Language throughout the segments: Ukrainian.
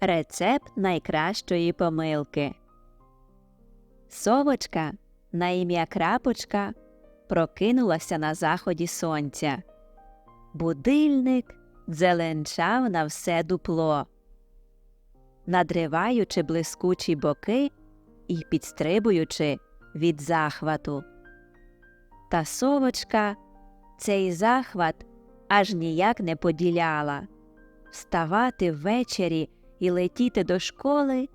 Рецепт найкращої помилки. Совочка на ім'я Крапочка прокинулася на заході сонця. Будильник дзеленчав на все дупло, надриваючи блискучі боки і підстрибуючи від захвату. Та совочка цей захват аж ніяк не поділяла. Вставати ввечері і летіти до школи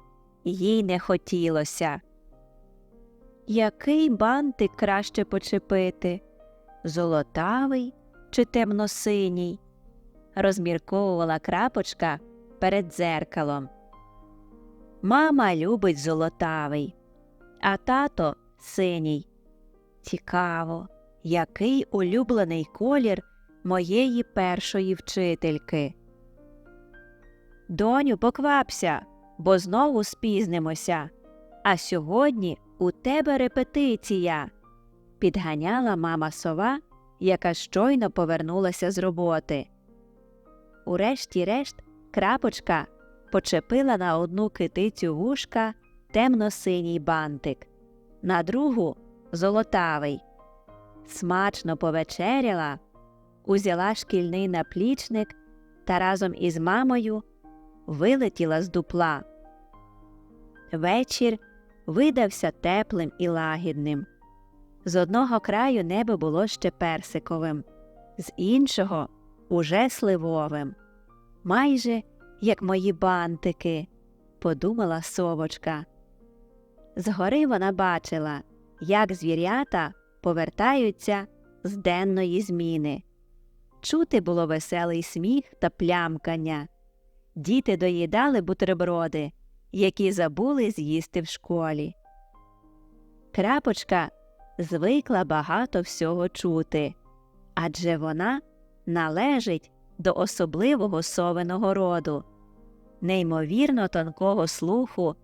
їй не хотілося. Який бантик краще почепити? Золотавий чи темно-синій? розмірковувала крапочка перед дзеркалом. Мама любить золотавий, а тато синій. Цікаво, який улюблений колір моєї першої вчительки. Доню, поквапся, бо знову спізнимося. А сьогодні у тебе репетиція. Підганяла мама сова, яка щойно повернулася з роботи. Урешті-решт крапочка почепила на одну китицю вушка темно-синій бантик, на другу золотавий. Смачно повечеряла, узяла шкільний наплічник та разом із мамою вилетіла з дупла. Вечір видався теплим і лагідним. З одного краю небо було ще персиковим, з іншого уже сливовим. Майже як мої бантики, подумала совочка. Згори вона бачила, як звірята повертаються з денної зміни. Чути було веселий сміх та плямкання. Діти доїдали бутерброди, які забули з'їсти в школі. Крапочка звикла багато всього чути, адже вона належить до особливого совиного роду, неймовірно тонкого слуху,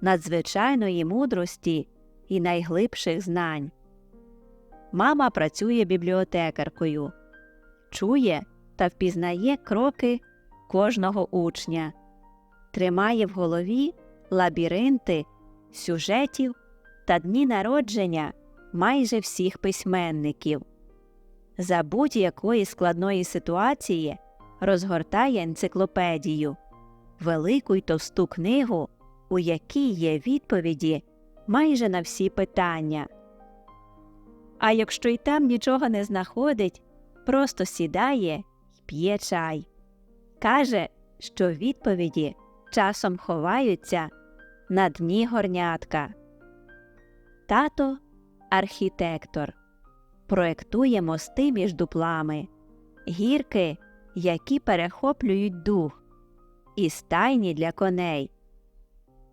надзвичайної мудрості і найглибших знань. Мама працює бібліотекаркою, чує та впізнає кроки кожного учня, тримає в голові лабіринти, сюжетів та дні народження майже всіх письменників. За будь-якої складної ситуації розгортає енциклопедію, велику й товсту книгу, у якій є відповіді майже на всі питання. А якщо й там нічого не знаходить, просто сідає й п'є чай. Каже, що відповіді часом ховаються на дні горнятка. Тато архітектор проектує мости між дуплами, гірки, які перехоплюють дух, і стайні для коней.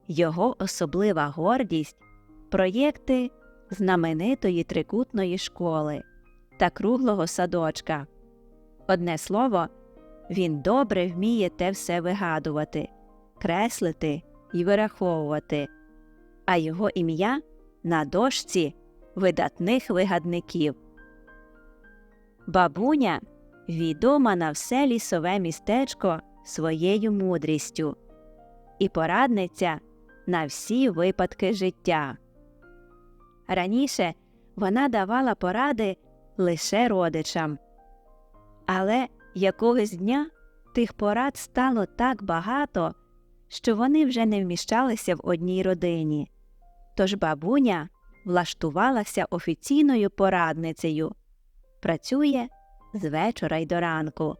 Його особлива гордість проєкти знаменитої трикутної школи та круглого садочка. Одне слово, він добре вміє те все вигадувати, креслити і вираховувати, а його ім'я на дошці видатних вигадників. Бабуня відома на все лісове містечко своєю мудрістю і порадниця на всі випадки життя. Раніше вона давала поради лише родичам, але якогось дня тих порад стало так багато, що вони вже не вміщалися в одній родині. Тож бабуня влаштувалася офіційною порадницею, працює з вечора й до ранку.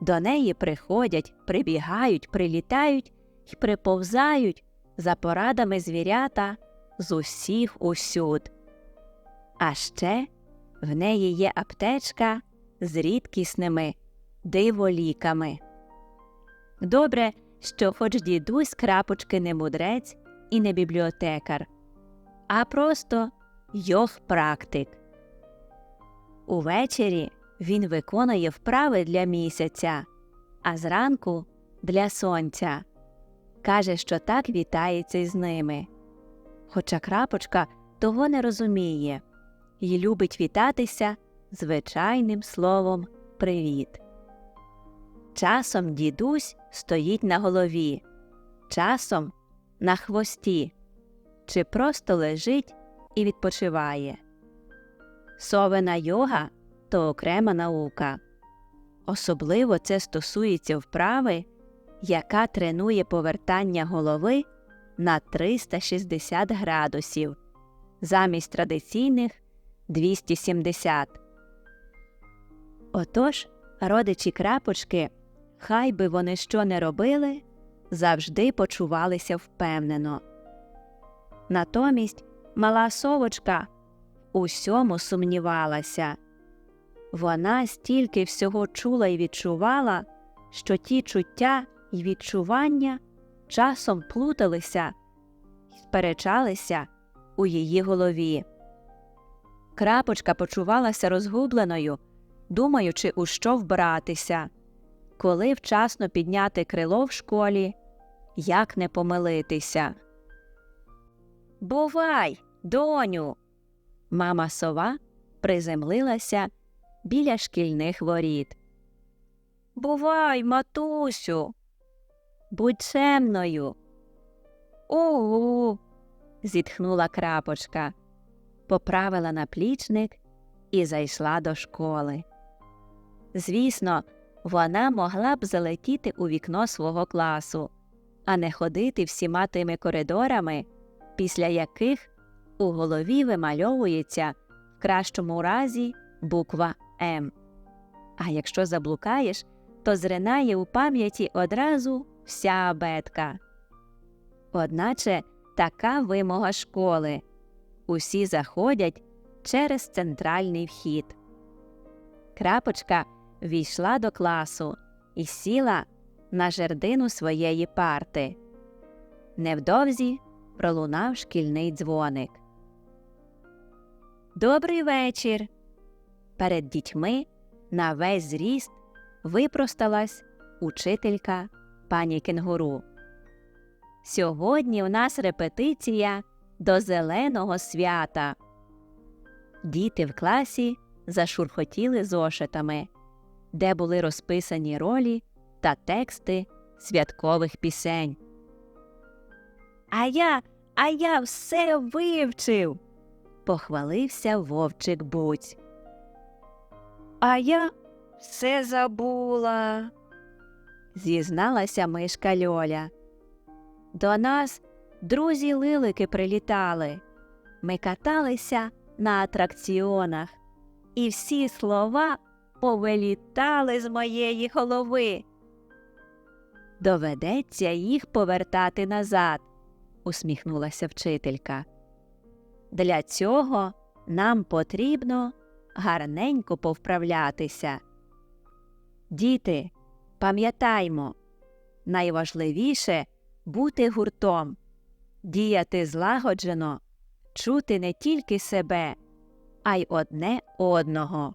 До неї приходять, прибігають, прилітають і приповзають за порадами звірята з усіх усюд. А ще в неї є аптечка з рідкісними диволіками. Добре, що хоч дідусь крапочки не мудрець і не бібліотекар, а просто йог практик. Увечері він виконує вправи для місяця, а зранку для сонця. Каже, що так вітається із ними. Хоча крапочка того не розуміє і любить вітатися звичайним словом привіт. Часом дідусь стоїть на голові, часом на хвості чи просто лежить і відпочиває. Совена йога то окрема наука. Особливо це стосується вправи, яка тренує повертання голови на 360 градусів замість традиційних 270. Отож, родичі крапочки, хай би вони що не робили, завжди почувалися впевнено. Натомість мала совочка усьому сумнівалася. Вона стільки всього чула і відчувала, що ті чуття й відчування часом плуталися і сперечалися у її голові. Крапочка почувалася розгубленою, думаючи, у що вбратися, коли вчасно підняти крило в школі, як не помилитися. Бувай, доню. Мама сова приземлилася біля шкільних воріт. Бувай, матусю. Будь чемною. Угу. зітхнула крапочка, поправила наплічник і зайшла до школи. Звісно, вона могла б залетіти у вікно свого класу, а не ходити всіма тими коридорами, після яких у голові вимальовується в кращому разі буква М. А якщо заблукаєш, то зринає у пам'яті одразу вся абетка. Одначе така вимога школи усі заходять через центральний вхід. Крапочка війшла до класу і сіла на жердину своєї парти. Невдовзі пролунав шкільний дзвоник. Добрий вечір. Перед дітьми на весь зріст випросталась учителька пані кенгуру. Сьогодні у нас репетиція до зеленого свята. Діти в класі зашурхотіли зошитами, де були розписані ролі та тексти святкових пісень. А я, а я все вивчив. похвалився вовчик Буць. А я все забула, зізналася мишка Льоля. До нас друзі лилики прилітали. Ми каталися на атракціонах, і всі слова повилітали з моєї голови. Доведеться їх повертати назад, усміхнулася вчителька. Для цього нам потрібно гарненько повправлятися. Діти, пам'ятаймо, найважливіше бути гуртом, діяти злагоджено, чути не тільки себе, а й одне одного.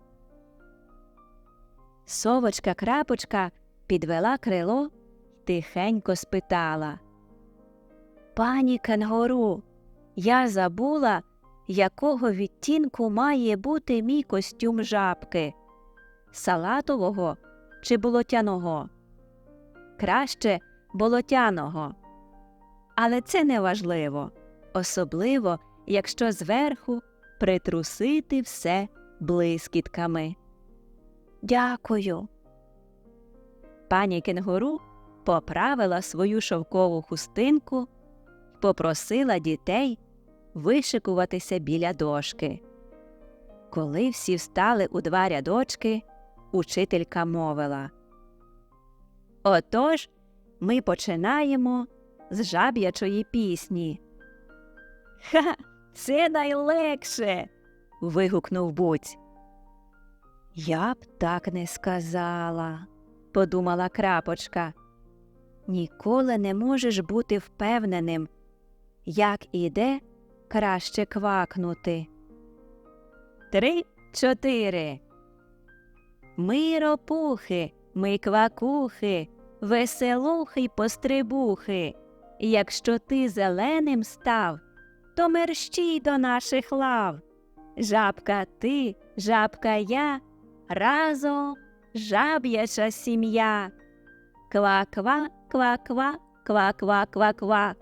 Совочка крапочка підвела крило тихенько спитала Пані кенгуру, я забула, якого відтінку має бути мій костюм жабки салатового чи болотяного? Краще болотяного. Але це не важливо, особливо, якщо зверху притрусити все блискітками. Дякую. Пані кенгуру поправила свою шовкову хустинку попросила дітей вишикуватися біля дошки. Коли всі встали у два рядочки, учителька мовила Отож ми починаємо з жаб'ячої пісні. Ха, це найлегше. вигукнув Буць. Я б так не сказала, подумала крапочка. Ніколи не можеш бути впевненим, як іде краще квакнути. Три, чотири. Ми ропухи, ми квакухи, веселухи й пострибухи. Якщо ти зеленим став, то мерщій до наших лав. Жабка ти, жабка я, разом жаб'яча сім'я. Ква-ква, ква-ква, ква-ква-ква-ква,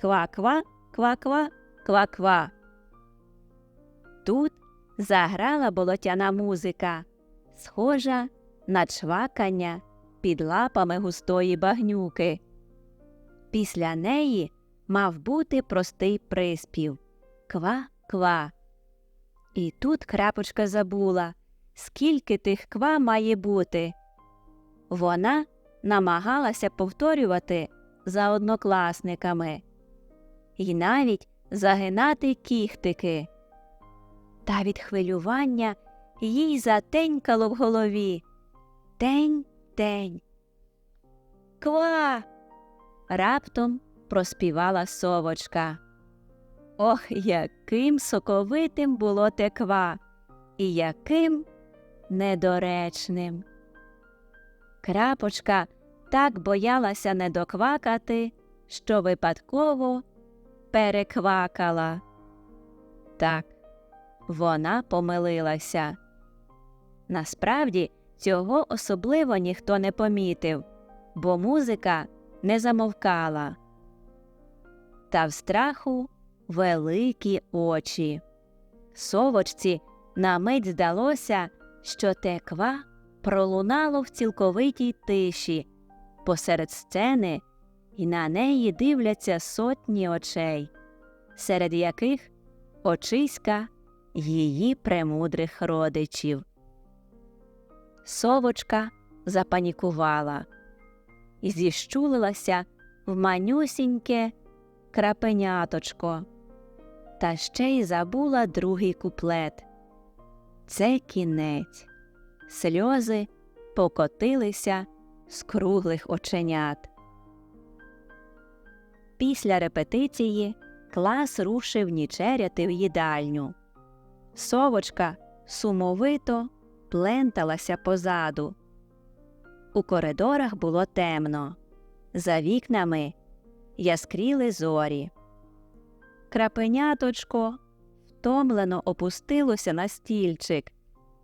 ква-ква, ква-ква, ква-ква. Тут заграла болотяна музика, схожа на чвакання під лапами густої багнюки. Після неї мав бути простий приспів ква-ква. І тут крапочка забула, скільки тих ква має бути. Вона намагалася повторювати за однокласниками і навіть загинати кіхтики. Та від хвилювання їй затенькало в голові. Тень, тень. Ква. Раптом проспівала совочка. Ох, яким соковитим було те ква, і яким недоречним. Крапочка так боялася не доквакати, що випадково переквакала. Так, вона помилилася. Насправді цього особливо ніхто не помітив, бо музика не замовкала. Та в страху великі очі. Совочці на мить здалося, що те ква пролунало в цілковитій тиші посеред сцени, і на неї дивляться сотні очей, серед яких очиська її премудрих родичів. Совочка запанікувала і зіщулилася в манюсіньке крапеняточко, та ще й забула другий куплет. Це кінець. Сльози покотилися з круглих оченят. Після репетиції клас рушив нічеряти в їдальню. Совочка сумовито пленталася позаду. У коридорах було темно. За вікнами яскріли зорі. Крапеняточко втомлено опустилося на стільчик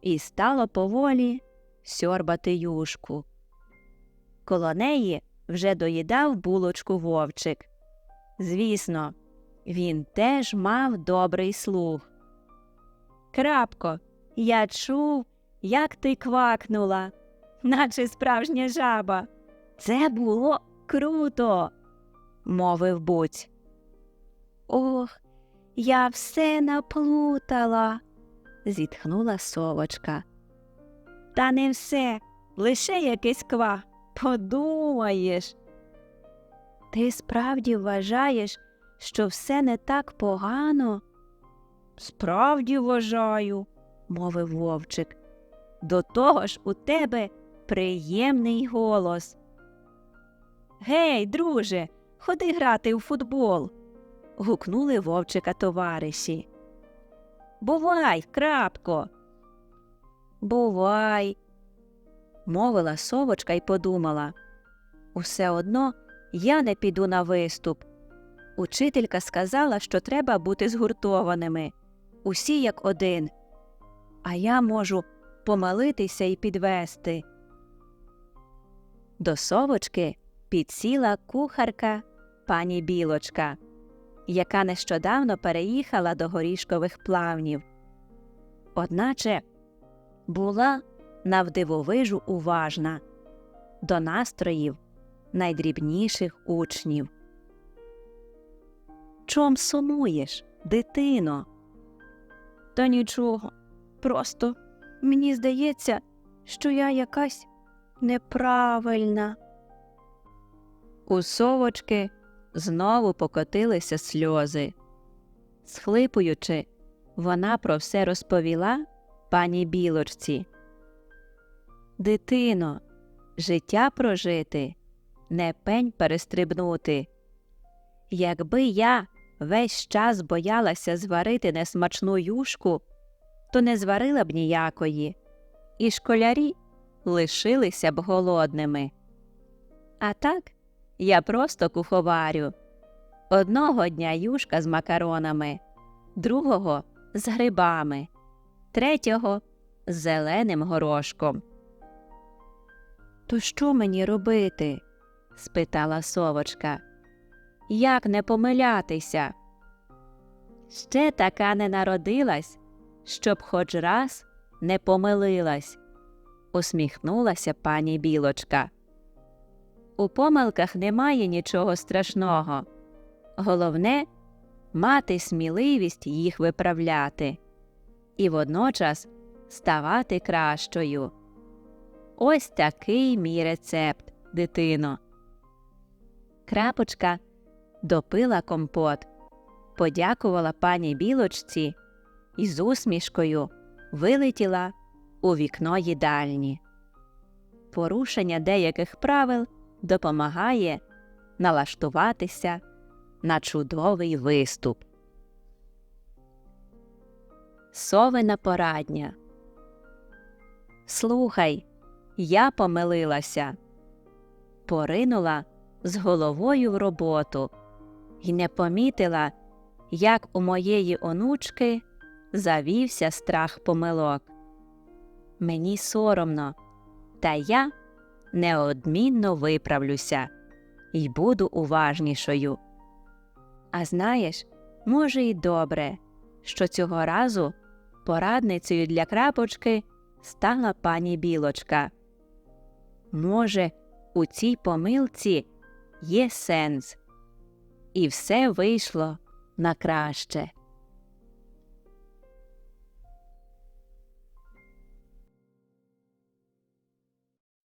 і стало поволі сьорбати юшку. Коло неї вже доїдав булочку вовчик. Звісно, він теж мав добрий слух. Крапко, я чув, як ти квакнула, наче справжня жаба. Це було круто, мовив буць. Ох, я все наплутала, зітхнула совочка. Та не все, лише якесь ква. Подумаєш. Ти справді вважаєш, що все не так погано? Справді вважаю, мовив вовчик. До того ж у тебе приємний голос. Гей, друже, ходи грати у футбол. Гукнули вовчика товариші. Бувай, крапко. Бувай, мовила совочка й подумала. Усе одно я не піду на виступ. Учителька сказала, що треба бути згуртованими, усі як один. А я можу помолитися і підвести. До совочки підсіла кухарка пані Білочка, яка нещодавно переїхала до горішкових плавнів. Одначе була навдивовижу уважна до настроїв найдрібніших учнів. Чом сумуєш, дитино? Та нічого. Просто мені здається, що я якась неправильна. У совочки знову покотилися сльози. Схлипуючи, вона про все розповіла пані білочці. Дитино, життя прожити, не пень перестрибнути. Якби я весь час боялася зварити несмачну юшку, то не зварила б ніякої, і школярі лишилися б голодними. А так я просто куховарю. Одного дня юшка з макаронами, другого з грибами, третього з зеленим горошком. То що мені робити? спитала совочка. Як не помилятися? Ще така не народилась, щоб хоч раз не помилилась, усміхнулася пані білочка. У помилках немає нічого страшного. Головне мати сміливість їх виправляти і водночас ставати кращою. Ось такий мій рецепт, дитино. Крапочка допила компот, подякувала пані білочці і з усмішкою вилетіла у вікно їдальні. Порушення деяких правил допомагає налаштуватися на чудовий виступ. Совина порадня. Слухай, я помилилася. Поринула з головою в роботу і не помітила, як у моєї онучки завівся страх помилок. Мені соромно, та я неодмінно виправлюся і буду уважнішою. А знаєш, може, й добре, що цього разу порадницею для крапочки стала пані білочка. Може, у цій помилці є сенс, і все вийшло на краще.